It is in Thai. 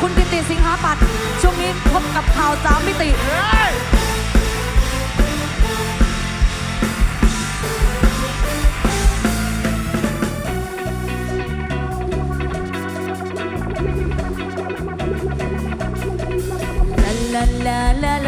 คุณกิติสิงหาปัตช่วงนี้พบกับข่าวสามมิติ ลาลาลาลา